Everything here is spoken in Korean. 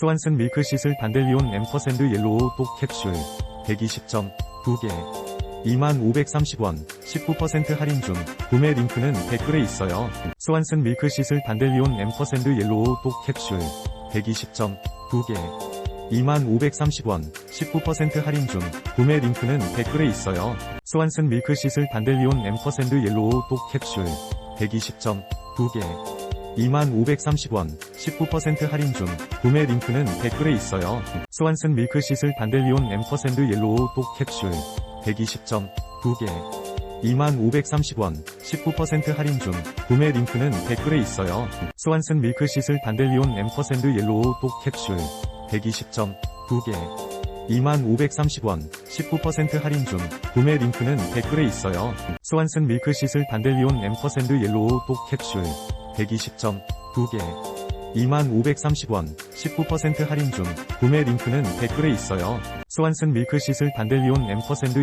스완슨 밀크시슬 단델리온 앰퍼샌드 옐로우 똑 캡슐 120점 2개 2530원 19% 할인 중 구매 링크는 댓글에 있어요. 스완슨 밀크시슬 단델리온 앰퍼샌드 옐로우 똑 캡슐 120점 2개 2530원 19% 할인 중 구매 링크는 댓글에 있어요. 스완슨 밀크시슬 단델리온 앰퍼샌드 옐로우 똑 캡슐 120점 2개 2530원 19% 할인 중 구매 링크는 댓글에 있어요. 스완슨 밀크시슬 단델리온 앰퍼샌드 옐로우 똑 캡슐 120점 2개 2530원 19% 할인 중 구매 링크는 댓글에 있어요. 스완슨 밀크시슬 단델리온 앰퍼샌드 옐로우 똑 캡슐 120점 2개 2530원 19% 할인 중 구매 링크는 댓글에 있어요. 스완슨 밀크시슬 단델리온 앰퍼샌드 옐로우 똑 캡슐 120점 2개 2530원 19% 할인 중 구매 링크는 댓글에 있어요. 스완슨 밀크시슬 단델리온 앰퍼샌드